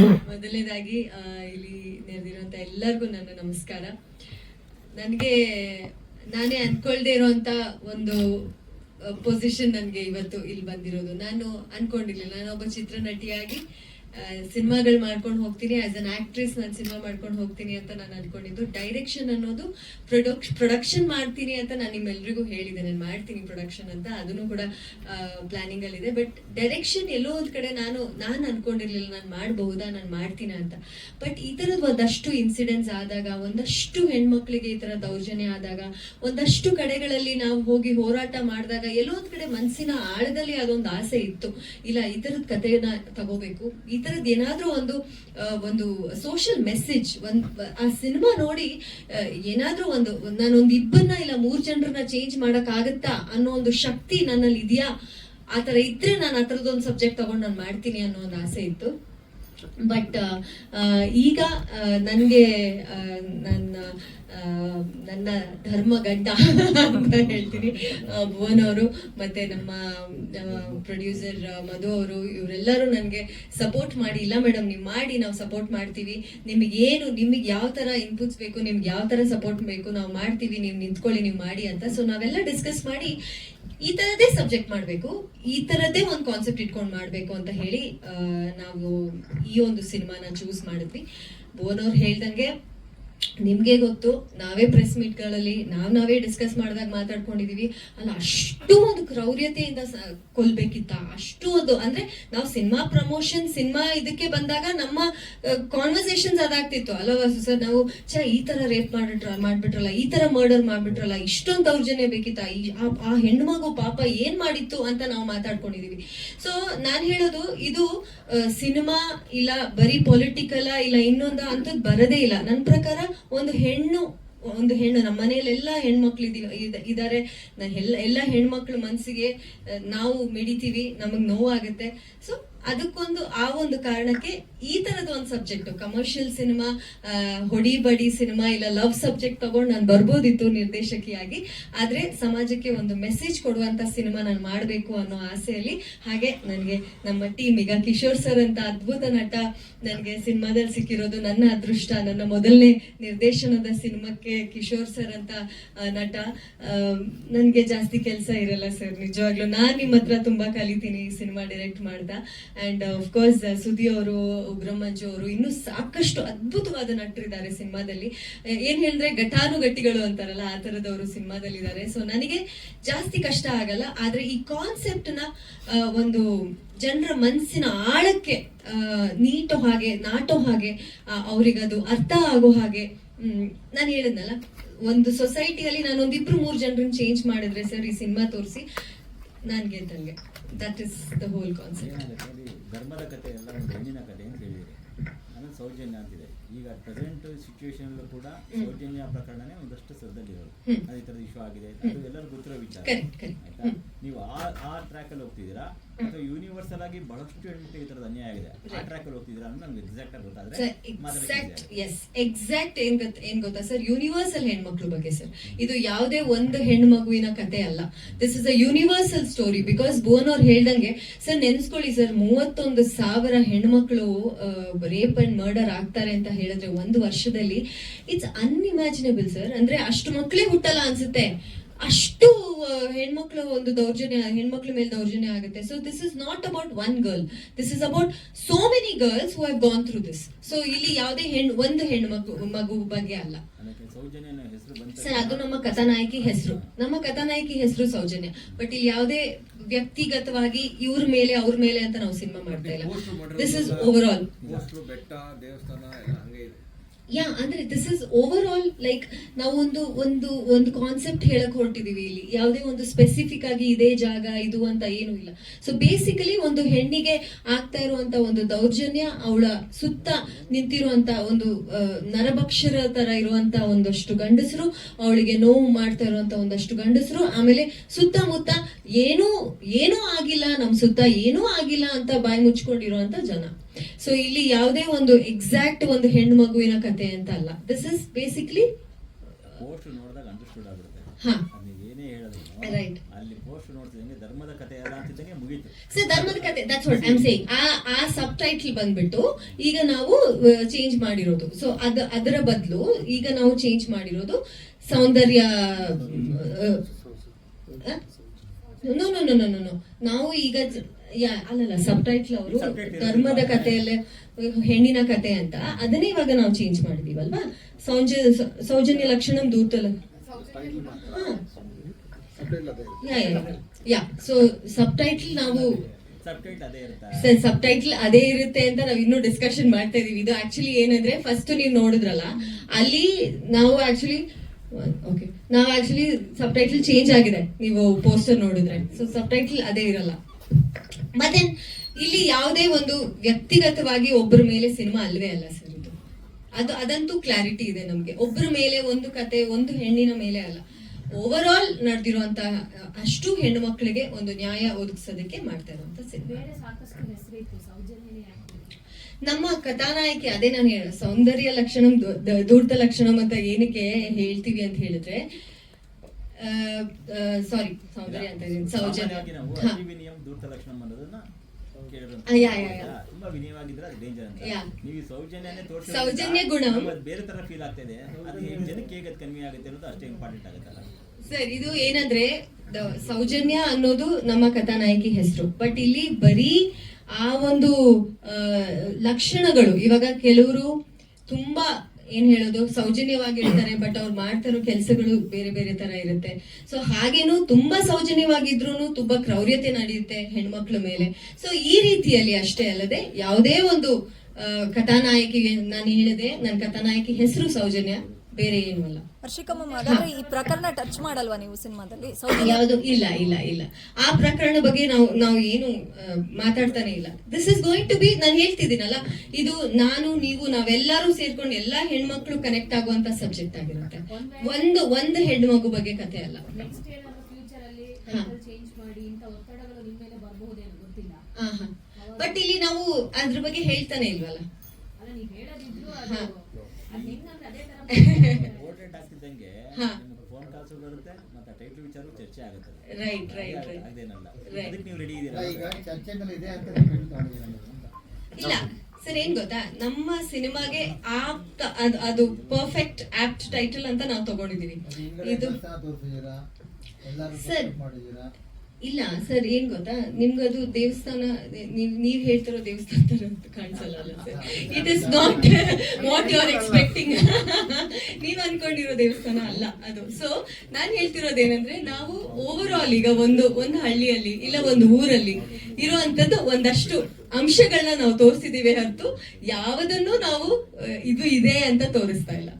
ಮೊದಲನೇದಾಗಿ ಇಲ್ಲಿ ನೆರೆದಿರುವಂತ ಎಲ್ಲರಿಗೂ ನನ್ನ ನಮಸ್ಕಾರ. ನನಗೆ, ನಾನೇ ಅನ್ಕೊಳ್ದೆ ಇರುವಂತ ಒಂದು ಪೊಸಿಷನ್ ನನಗೆ ಇವತ್ತು ಇಲ್ಲಿ ಬಂದಿರೋದು. ನಾನು ಅನ್ಕೊಂಡಿರ್ಲಿಲ್ಲ. ನಾನು ಒಬ್ಬ ಚಿತ್ರನಟಿಯಾಗಿ ಸಿನಿಮಾಗಳು ಮಾಡ್ಕೊಂಡು ಹೋಗ್ತೀನಿ ಆಸ್ ಅನ್ ಆಕ್ಟ್ರೆಸ್ ನಾನು ಸಿನಿಮಾ ಮಾಡ್ಕೊಂಡು ಹೋಗ್ತೀನಿ ಅಂತ ನಾನು ಅನ್ಕೊಂಡಿದ್ದು. ಡೈರೆಕ್ಷನ್ ಅನ್ನೋದು ಪ್ರೊಡಕ್ಷ ಪ್ರೊಡಕ್ಷನ್ ಮಾಡ್ತೀನಿ ಅಂತ ನಾನು ನಿಮ್ಮೆಲ್ರಿಗೂ ಹೇಳಿದೆ. ನಾನು ಮಾಡ್ತೀನಿ ಪ್ರೊಡಕ್ಷನ್ ಅಂತ, ಅದನ್ನು ಕೂಡ ಪ್ಲಾನಿಂಗ್ ಅಲ್ಲಿ ಇದೆ. ಬಟ್ ಡೈರೆಕ್ಷನ್ ಎಲ್ಲೋ ಒಂದ್ ಕಡೆ ನಾನು ನಾನು ಅನ್ಕೊಂಡಿರ್ಲಿಲ್ಲ, ನಾನು ಮಾಡಬಹುದಾ, ನಾನು ಮಾಡ್ತೀನ ಅಂತ. ಬಟ್ ಈ ತರದ್ ಒಂದಷ್ಟು ಇನ್ಸಿಡೆಂಟ್ಸ್ ಆದಾಗ, ಒಂದಷ್ಟು ಹೆಣ್ಮಕ್ಳಿಗೆ ಈ ತರ ದೌರ್ಜನ್ಯ ಆದಾಗ, ಒಂದಷ್ಟು ಕಡೆಗಳಲ್ಲಿ ನಾವು ಹೋಗಿ ಹೋರಾಟ ಮಾಡಿದಾಗ ಎಲ್ಲೋ ಒಂದ್ ಕಡೆ ಮನಸ್ಸಿನ ಆಳದಲ್ಲಿ ಅದೊಂದು ಆಸೆ ಇತ್ತು. ಇಲ್ಲ, ಈ ತರದ ಕಥೆಯನ್ನ ತಗೋಬೇಕು, ಈ ತರದ್ ಏನಾದ್ರೂ ಒಂದು ಒಂದು ಸೋಷಿಯಲ್ ಮೆಸೇಜ್ ಒಂದ್, ಆ ಸಿನಿಮಾ ನೋಡಿ ಏನಾದ್ರೂ ಒಂದು, ನಾನೊಂದು ಇಬ್ಬರನ್ನ ಇಲ್ಲ ಮೂರ್ ಜನರನ್ನ ಚೇಂಜ್ ಮಾಡಕ್ ಆಗತ್ತಾ ಅನ್ನೋ ಒಂದು ಶಕ್ತಿ ನನ್ನಲ್ಲಿ ಇದೆಯಾ ಆ ತರ ಇದ್ರೆ ನಾನು ಆ ಸಬ್ಜೆಕ್ಟ್ ತಗೊಂಡು ನಾನು ಮಾಡ್ತೀನಿ ಅನ್ನೋ ಒಂದು ಆಸೆ ಇತ್ತು. ಬಟ್ ಈಗ ನನಗೆ ನನ್ನ ನನ್ನ ಧರ್ಮ ಗಂಡ ಅಂತ ಹೇಳ್ತೀನಿ. ಭುವನ್ ಅವರು ಮತ್ತೆ ನಮ್ಮ ಪ್ರೊಡ್ಯೂಸರ್ ಮಧು ಅವರು, ಇವರೆಲ್ಲರೂ ನನಗೆ ಸಪೋರ್ಟ್ ಮಾಡಿ, ಇಲ್ಲ ಮೇಡಮ್ ನೀವು ಮಾಡಿ, ನಾವು ಸಪೋರ್ಟ್ ಮಾಡ್ತೀವಿ. ನಿಮಗೆ ಏನು, ನಿಮಗೆ ಯಾವ ಥರ ಇನ್ಪುಟ್ಸ್ ಬೇಕು, ನಿಮ್ಗೆ ಯಾವ ಥರ ಸಪೋರ್ಟ್ ಬೇಕು, ನಾವು ಮಾಡ್ತೀವಿ, ನೀವು ನಿಂತ್ಕೊಳ್ಳಿ, ನೀವು ಮಾಡಿ ಅಂತ. ಸೊ ನಾವೆಲ್ಲ ಡಿಸ್ಕಸ್ ಮಾಡಿ ಈ ತರದೇ ಸಬ್ಜೆಕ್ಟ್ ಮಾಡಬೇಕು, ಈ ತರದೇ ಒಂದು ಕಾನ್ಸೆಪ್ಟ್ ಇಟ್ಕೊಂಡು ಮಾಡಬೇಕು ಅಂತ ಹೇಳಿ ನಾವು ಈ ಒಂದು ಸಿನಿಮಾನ ಚೂಸ್ ಮಾಡಿದ್ವಿ. ಬೋನ್ ಅವ್ರು ಹೇಳ್ದಂಗೆ ನಿಮ್ಗೆ ಗೊತ್ತು, ನಾವೇ ಪ್ರೆಸ್ ಮೀಟ್ಗಳಲ್ಲಿ ನಾವ್ ನಾವೇ ಡಿಸ್ಕಸ್ ಮಾಡಿದಾಗ ಮಾತಾಡ್ಕೊಂಡಿದೀವಿ. ಅಲ್ಲ ಅಷ್ಟು ಒಂದು ಕ್ರೌರ್ಯತೆಯಿಂದ ಕೊಲ್ಬೇಕಿತ್ತ, ಅಷ್ಟು ಅದು ಅಂದ್ರೆ ನಾವು ಸಿನಿಮಾ ಪ್ರಮೋಷನ್ ಸಿನಿಮಾ ಇದಕ್ಕೆ ಬಂದಾಗ ನಮ್ಮ ಕಾನ್ವರ್ಸೇಷನ್ಸ್ ಅದಾಗ್ತಿತ್ತು. ಅಲ್ವಾ ಸರ್, ನಾವು ಛ, ಈ ತರ ರೇಪ್ ಮಾಡಿಟ್ರ, ಮಾಡ್ಬಿಟ್ರಲ್ಲ, ಈ ತರ ಮರ್ಡರ್ ಮಾಡ್ಬಿಟ್ರಲ್ಲ, ಇಷ್ಟೊಂದು ದೌರ್ಜನ್ಯ ಬೇಕಿತ್ತ ಆ- ಹೆಣ್ಣು ಪಾಪ ಏನ್ ಮಾಡಿತ್ತು ಅಂತ ನಾವು ಮಾತಾಡ್ಕೊಂಡಿದೀವಿ. ಸೊ ನಾನು ಹೇಳೋದು, ಇದು ಸಿನಿಮಾ ಇಲ್ಲ, ಬರೀ ಪೊಲಿಟಿಕಲ್ ಇಲ್ಲ, ಇನ್ನೊಂದ ಅಂತದ್ ಬರದೇ ಇಲ್ಲ. ನನ್ನ ಪ್ರಕಾರ ಒಂದು ಹೆಣ್ಣು ಒಂದು ಹೆಣ್ಣು, ನಮ್ಮ ಮನೆಯಲ್ಲೆಲ್ಲ ಹೆಣ್ಮಕ್ಳು ಇದೀವಿ ಇದ್ದಾರೆ ಎಲ್ಲ ಎಲ್ಲ ಹೆಣ್ಮಕ್ಳು ಮನಸ್ಸಿಗೆ ನಾವು ಮಿಡಿತೀವಿ, ನಮಗೆ ನೋವಾಗುತ್ತೆ. ಸೊ ಅದಕ್ಕೊಂದು ಆ ಒಂದು ಕಾರಣಕ್ಕೆ ಈ ತರದ ಒಂದು ಸಬ್ಜೆಕ್ಟ್ ಕಮರ್ಷಿಯಲ್ ಸಿನಿಮಾ ಹೊಡಿ ಬಡಿ ಸಿನಿಮಾ ಇಲ್ಲ ಲವ್ ಸಬ್ಜೆಕ್ಟ್ ತಗೊಂಡು ನಾನು ಬರ್ಬೋದಿತ್ತು ನಿರ್ದೇಶಕಿಯಾಗಿ. ಆದ್ರೆ ಸಮಾಜಕ್ಕೆ ಒಂದು ಮೆಸೇಜ್ ಕೊಡುವಂತ ಸಿನಿಮಾ ನಾನು ಮಾಡಬೇಕು ಅನ್ನೋ ಆಸೆಯಲ್ಲಿ, ಹಾಗೆ ನನಗೆ ನಮ್ಮ ಟೀಮ್ ಈಗ ಕಿಶೋರ್ ಸರ್ ಅಂತ ಅದ್ಭುತ ನಟ ನನಗೆ ಸಿನಿಮಾದಲ್ಲಿ ಸಿಕ್ಕಿರೋದು ನನ್ನ ಅದೃಷ್ಟ, ನನ್ನ ಮೊದಲನೇ ನಿರ್ದೇಶನದ ಸಿನಿಮಾಕ್ಕೆ ಕಿಶೋರ್ ಸರ್ ಅಂತ ನಟ. ನನಗೆ ಜಾಸ್ತಿ ಕೆಲಸ ಇರಲ್ಲ ಸರ್ ನಿಜವಾಗ್ಲೂ ನಾನು ನಿಮ್ಮ ಹತ್ರ ತುಂಬಾ ಕಲಿತೀನಿ ಸಿನಿಮಾ ಡೈರೆಕ್ಟ್ ಮಾಡ್ದ ಅಂಡ್ ಕೋರ್ಸ್ ಸುದಿ ಅವರು ಉಗ್ರಮಂಜು ಅವರು ಇನ್ನೂ ಸಾಕಷ್ಟು ಅದ್ಭುತವಾದ ನಟರಿದ್ದಾರೆ ಸಿನಿಮಾದಲ್ಲಿ. ಏನ್ ಹೇಳಿದ್ರೆ ಘಟಾನುಘಟಿಗಳು ಅಂತಾರಲ್ಲ ಆ ಥರದವರು ಸಿನಿಮಾದಲ್ಲಿ ಇದ್ದಾರೆ ಸೊ ನನಗೆ ಜಾಸ್ತಿ ಕಷ್ಟ ಆಗಲ್ಲ ಆದರೆ ಈ ಕಾನ್ಸೆಪ್ಟ್ನ ಆ, ಒಂದು ಜನರ ಮನಸ್ಸಿನ ಆಳಕ್ಕೆ ನೀಟೋ ಹಾಗೆ ನಾಟೋ ಹಾಗೆ ಅವರಿಗದು ಅರ್ಥ ಆಗೋ ಹಾಗೆ ನಾನು ಹೇಳಿದ್ನಲ್ಲ ಒಂದು ಸೊಸೈಟಿಯಲ್ಲಿ ನಾನು ಒಂದಿಬ್ರು ಮೂರು ಜನರನ್ನ ಚೇಂಜ್ ಮಾಡಿದ್ರೆ ಸರ್ ಈ ಸಿನಿಮಾ ತೋರಿಸಿ ನಾನು ಗೆದ್ದಂಗೆ that is the whole concept ಧರ್ಮದ ಕಥೆ ಎಲ್ಲ ಒಂದು ಹೆಣ್ಣಿನ ಕಥೆ ಅಂತ ಹೇಳಿದಿರಿ ಆಮೇಲೆ ಸೌಜನ್ಯ ಅಂತಿದೆ ಈಗ ಪ್ರೆಸೆಂಟ್ ಸಿಚುವೇಶನ್ ಕೂಡ ಸೌಜನ್ಯ ಪ್ರಕರಣನೇ ಒಂದಷ್ಟು ಸದ್ದಲ್ಲಿರೋದು ಇರೋದು ಅದೇ ಥರದ ಇಶ್ಯೂ ಆಗಿದೆ. ಅದು ಎಲ್ಲರೂ ಗೊತ್ತಿರೋ ವಿಚಾರ. ಆಯ್ತಾ? ನೀವು ಆ ಆ ಟ್ರ್ಯಾಕಲ್ಲಿ ಹೋಗ್ತಿದ್ದೀರಾ? ಅಥವಾ ಯೂನಿವರ್ಸಲ್ ಆಗಿ ಬಹಳಷ್ಟು ಹೆಣ್ಣು ಈ ಥರದ ಅನ್ಯಾಯ ಆಗಿದೆ. ಆ. ಟ್ರ್ಯಾಕ್ ಅಲ್ಲಿ ಹೋಗ್ತಿದ್ರ ಅಂತ ನಮ್ಗೆ ಎಕ್ಸಾಕ್ಟ್ ಆಗಿ ಗೊತ್ತಾದ್ರೆ ಎಕ್ಸಾಕ್ಟ್ ಎಸ್ ಎಕ್ಸಾಕ್ಟ್ ಏನ್ ಗೊತ್ತ ಏನ್ ಗೊತ್ತಾ? ಸರ್ ಯೂನಿವರ್ಸಲ್ ಹೆಣ್ಮಕ್ಳು ಬಗ್ಗೆ ಸರ್ ಇದು ಯಾವುದೇ ಒಂದು ಹೆಣ್ಮಗುವಿನ ಕತೆ ಅಲ್ಲ. This is a universal story because ಬೋನ್ ಅವ್ರು ಹೇಳ್ದಂಗೆ ಸರ್ ನೆನ್ಸ್ಕೊಳ್ಳಿ ಸರ್ ಮೂವತ್ತೊಂದು ಸಾವಿರ ಹೆಣ್ಮಕ್ಳು ರೇಪ್ ಅಂಡ್ ಮರ್ಡರ್ ಆಗ್ತಾರೆ ಅಂತ ಹೇಳಿದ್ರೆ ಒಂದು ವರ್ಷದಲ್ಲಿ ಇಟ್ಸ್ ಅನ್ಇಮ್ಯಾಜಿನೇಬಲ್ ಸರ್ ಅಂದ್ರೆ ಅಷ್ಟು ಮಕ್ಕಳೇ ಹುಟ್ಟಲ್ಲ ಅನ್ಸುತ್ತೆ. ಅಷ್ಟು ಹೆಣ್ಮಕ್ಳು ಒಂದು ದೌರ್ಜನ್ಯ ಹೆಣ್ಮಕ್ಳ ಮೇಲೆ ದೌರ್ಜನ್ಯ ಆಗುತ್ತೆ. So this is not about one girl this is about so many girls who have gone through this so ಇಲ್ಲಿ ಯಾವುದೇ ಹೆಣ್ಣು ಒಂದು ಹೆಣ್ಣು ಮಗು ಬಗ್ಗೆ ಅಲ್ಲ. ಸರ್ ಅದು ನಮ್ಮ ಕಥಾನಾಯಕಿ ಹೆಸರು. ನಮ್ಮ ಕಥಾನಾಯಕಿ ಹೆಸರು ಸೌಜನ್ಯ. ಬಟ್ ಇಲ್ಲಿ ಯಾವುದೇ ವ್ಯಕ್ತಿಗತವಾಗಿ ಇವ್ರ ಮೇಲೆ ಅವ್ರ ಮೇಲೆ ಅಂತ ನಾವು ಸಿನಿಮಾ ಮಾಡ್ತಾ ಇಲ್ಲ. This is overall yeah ಅಂದ್ರೆ this is overall like ನಾವು ಒಂದು ಒಂದು ಒಂದು ಕಾನ್ಸೆಪ್ಟ್ ಹೇಳಕ್ ಹೊರಟಿದೀವಿ ಇಲ್ಲಿ. ಯಾವುದೇ ಒಂದು ಸ್ಪೆಸಿಫಿಕ್ ಆಗಿ ಇದೇ ಜಾಗ, ಇದು ಅಂತ ಏನು ಇಲ್ಲ. ಸೊ ಬೇಸಿಕಲಿ ಒಂದು ಹೆಣ್ಣಿಗೆ ಆಗ್ತಾ ಇರುವಂತ ಒಂದು ದೌರ್ಜನ್ಯ, ಅವಳ ಸುತ್ತ ನಿಂತಿರುವಂತ ಒಂದು ನರಭಕ್ಷರ ತರ ಇರುವಂತ ಒಂದಷ್ಟು ಗಂಡಸರು, ಅವಳಿಗೆ ನೋವು ಮಾಡ್ತಾ ಇರುವಂತ ಒಂದಷ್ಟು ಗಂಡಸರು, ಆಮೇಲೆ ಸುತ್ತಮುತ್ತ ಏನೂ ಏನೂ ಆಗಿಲ್ಲ, ನಮ್ ಸುತ್ತ ಏನೂ ಆಗಿಲ್ಲ ಅಂತ ಬಾಯಿ ಮುಚ್ಕೊಂಡಿರುವಂತ ಜನ. ಸೊ ಇಲ್ಲಿ ಯಾವುದೇ ಒಂದು ಎಕ್ಸಾಕ್ಟ್ ಒಂದು ಹೆಣ್ಣು ಮಗುವಿನ ಕತೆ ಅಂತ ಅಲ್ಲ ದಿಸ್ ಇಸ್ ಬೇಸಿಕ್ಲಿ ಧರ್ಮದ ಕತೆ ದಟ್ಸ್ ವಾಟ್ ಸೇಯಿಂಗ್ ಆ ಆ ಸಬ್ ಟೈಟ್ಲ್ ಬಂದ್ಬಿಟ್ಟು ಈಗ ನಾವು ಚೇಂಜ್ ಮಾಡಿರೋದು ಸೊ ಅದ ಅದರ ಬದಲು ಈಗ ನಾವು ಚೇಂಜ್ ಮಾಡಿರೋದು ಸೌಂದರ್ಯ no no no no no ನಾವು ಈಗ ಅಲ್ಲಲ್ಲ ಸಬ್ ಟೈಟ್ಲ್ ಅವರು ಧರ್ಮದ ಕಥೆಯಲ್ಲೇ ಹೆಣ್ಣಿನ ಕತೆ ಅಂತ. ಅದನ್ನೇ ಇವಾಗ ನಾವು ಚೇಂಜ್ ಮಾಡಿದೀವಲ್ವಾ? ಸೌಜ ಸೌಜನ್ಯ ಲಕ್ಷಣ ದೂತಲ ಹಾ. Yeah yeah yeah. So subtitle ನಾವು ಸಬ್ಟೈಟ್ ಅದೇ ಇರುತ್ತೆ? ಸಬ್ ಟೈಟ್ಲ್ ಅದೇ ಇರುತ್ತೆ ಅಂತ ನಾವ್ ಇನ್ನೂ ಡಿಸ್ಕಷನ್ ಮಾಡ್ತಾ ಇದೀವಿ. ಇದು ಆಕ್ಚುಲಿ ಏನಂದ್ರೆ ಫಸ್ಟ್ ನೀವು ನೋಡಿದ್ರಲ್ಲ ಅಲ್ಲಿ ನಾವು ಆಕ್ಚುಲಿ ಓಕೆ ನಾವು ಆಕ್ಚುಲಿ ಸಬ್ ಟೈಟ್ಲ್ ಚೇಂಜ್ ಆಗಿದೆ. ನೀವು ಪೋಸ್ಟರ್ ನೋಡಿದ್ರೆ. ಸೊ ಸಬ್ ಟೈಟ್ಲ್ ಅದೇ ಇರಲ್ಲ. ಮತ್ತೆ ಇಲ್ಲಿ ಯಾವುದೇ ಒಂದು ವ್ಯಕ್ತಿಗತವಾಗಿ ಒಬ್ಬರ ಮೇಲೆ ಸಿನಿಮಾ ಅಲ್ವೇ ಅಲ್ಲ ಸರ್ ಇದು. ಅದು ಅದಂತೂ ಕ್ಲಾರಿಟಿ ಇದೆ ನಮ್ಗೆ. ಒಬ್ಬರ ಮೇಲೆ ಒಂದು ಕತೆ ಒಂದು ಹೆಣ್ಣಿನ ಮೇಲೆ ಅಲ್ಲ. ಓವರ್ ಆಲ್ ನಡೆದಿರುವಂತಹ ಅಷ್ಟು ಹೆಣ್ಣು ಮಕ್ಕಳಿಗೆ ಒಂದು ನ್ಯಾಯ ಒದಗಿಸೋದಕ್ಕೆ ಮಾಡ್ತಾ ಇರುವಂತ ಸಿನಿಮಾ. ನಮ್ಮ ಕಥಾನಾಯಕಿ ಅದೇ ನಾನು ಹೇಳ ಸೌಂದರ್ಯ ಲಕ್ಷಣಂ ದೂರ್ತ ಲಕ್ಷಣಂ ಅಂತ ಏನಕ್ಕೆ ಹೇಳ್ತೀವಿ ಅಂತ ಹೇಳಿದ್ರೆ ಸಾರಿ ಸೌಂದರ್ಯ ಅಂತ ಇದೀನಿ, ಸೌಜನ್ಯ. ಅನ್ನೋದನ್ನ ಸೌಜನ್ಯ ಗುಣ. ಬೇರೆ ತರ ಫೀಲ್ ಆಗ್ತಿದೆ ಅದು ಈ ಜನಕ್ಕೆ ಹೇಗೆ ಅದು ಕಮ್ಮಿ ಆಗುತ್ತೆ ಅನ್ನೋದು ಅಷ್ಟೇ ಇಂಪಾರ್ಟೆಂಟ್ ಆಗುತ್ತಲ್ಲ ಸರ್ ಇದು ಏನಂದ್ರೆ ಸೌಜನ್ಯ ಅನ್ನೋದು ನಮ್ಮ ಕಥಾನಾಯಕಿ ಹೆಸರು. ಬಟ್ ಇಲ್ಲಿ ಬರೀ ಆ ಒಂದು ಲಕ್ಷಣಗಳು ಇವಾಗ ಕೆಲವರು ತುಂಬಾ ಏನ್ ಹೇಳೋದು? ಸೌಜನ್ಯವಾಗಿರ್ತಾರೆ ಬಟ್ ಅವ್ರು ಮಾಡ್ತಿರೋ ಕೆಲಸಗಳು ಬೇರೆ ಬೇರೆ ತರ ಇರುತ್ತೆ. ಸೊ ಹಾಗೇನು ತುಂಬಾ ಸೌಜನ್ಯವಾಗಿದ್ರು ತುಂಬಾ ಕ್ರೌರ್ಯತೆ ನಡೆಯುತ್ತೆ ಹೆಣ್ಮಕ್ಳ ಮೇಲೆ. ಸೊ ಈ ರೀತಿಯಲ್ಲಿ ಅಷ್ಟೇ ಅಲ್ಲದೆ ಯಾವುದೇ ಒಂದು ಕಥಾನಾಯಕಿಗೆ ಕಥಾನಾಯಕಿ ನಾನು ಹೇಳಿದೆ ನನ್ನ ಕಥಾನಾಯಕಿ ಹೆಸರು ಸೌಜನ್ಯ. ಬೇರೆ ಏನೂ ಅಲ್ಲ ಹರ್ಷಿಕಮ್ಮ ಹಾಗಾದ್ರೆ ಈ ಪ್ರಕರಣ ಟಚ್ ಮಾಡಲ್ವಾ ನೀವು ಸಿನಿಮಾದಲ್ಲಿ? ಯಾವುದು? ಇಲ್ಲ ಇಲ್ಲ ಇಲ್ಲ. ಆ ಪ್ರಕರಣ ಬಗ್ಗೆ ನಾವು ನಾವು ಏನು ಮಾತಾಡ್ತಾನೆ ಇಲ್ಲ. This is going to be ನಾನು ಹೇಳ್ತಿದ್ದೀನಲ್ಲ ಇದು ನಾನು ನೀವು ನಾವೆಲ್ಲರೂ ಸೇರ್ಕೊಂಡು ಎಲ್ಲಾ ಹೆಣ್ಮಕ್ಳು ಕನೆಕ್ಟ್ ಆಗುವಂತ ಸಬ್ಜೆಕ್ಟ್ ಆಗಿರುತ್ತೆ. ಒಂದು ಒಂದು ಹೆಣ್ಮಗು ಮಗು ಬಗ್ಗೆ ಕತೆ ಅಲ್ಲ. ನೆಕ್ಸ್ಟ್ ಏನಾದ್ರು ಫ್ಯೂಚರ್ ಅಲ್ಲಿ ಟೈಟಲ್ ಚೇಂಜ್ ಮಾಡಿ ಇಂಥ ಒತ್ತಡಗಳು ನಿಮ್ಮ ಮೇಲೆ ಬರಬಹುದೇನೋ ಗೊತ್ತಿಲ್ಲ. ಬಟ್ ಇಲ್ಲಿ ನಾವು ಅದ್ರ ಬಗ್ಗೆ ಹೇಳ್ತಾನೆ ಇಲ್ವಲ್ಲ? ರೈಟ್ ರೈಟ್ ರೈಟ್ ಅದೇನಲ್ಲ. Right. ಅದಕ್ಕೆ ನೀವು ರೆಡಿ ಈಗ ಇದ್ದೀರಾ ಇದೆ ಅಂತ ಹೇಳ್ಕೊಂಡು ತಗೊಂಡಿದ್ದೀರಾ ಇಲ್ಲ ಸರ್ ಏನ್ ಗೊತ್ತಾ? ನಮ್ಮ ಸಿನಿಮಾಗೆ ಆಪ್ತ ಅದು ಅದು ಪರ್ಫೆಕ್ಟ್ ಆಪ್ಟ್ ಟೈಟಲ್ ಅಂತ ನಾವು ತಗೊಂಡಿದೀವಿ. ಇದು ಸರ್. ಇಲ್ಲ, ಸರ್, ಏನ್ ಗೊತ್ತಾ? ನಿಮ್ಗದು ದೇವಸ್ಥಾನ, ನೀವ್ ಹೇಳ್ತಿರೋ ದೇವಸ್ಥಾನ ಅಂತ ಕಾಣಿಸಲ್ಲ ಅಲ್ಲ it is not what you are expecting ನೀವ್ ಅನ್ಕೊಂಡಿರೋ ದೇವಸ್ಥಾನ ಅಲ್ಲ ಅದು. ಸೊ ನಾನ್ ಹೇಳ್ತಿರೋದೇನಂದ್ರೆ ನಾವು ಓವರ್ ಆಲ್ ಈಗ ಒಂದು ಒಂದು ಹಳ್ಳಿಯಲ್ಲಿ ಇಲ್ಲ, ಒಂದು ಊರಲ್ಲಿ ಇರುವಂತದ್ದು ಒಂದಷ್ಟು ಅಂಶಗಳನ್ನ ನಾವು ತೋರಿಸಿದೀವಿ ಹೊರತು, ಯಾವುದನ್ನು ನಾವು, ಇದು ಇದೆ ಅಂತ ತೋರಿಸ್ತಾ ಇಲ್ಲ.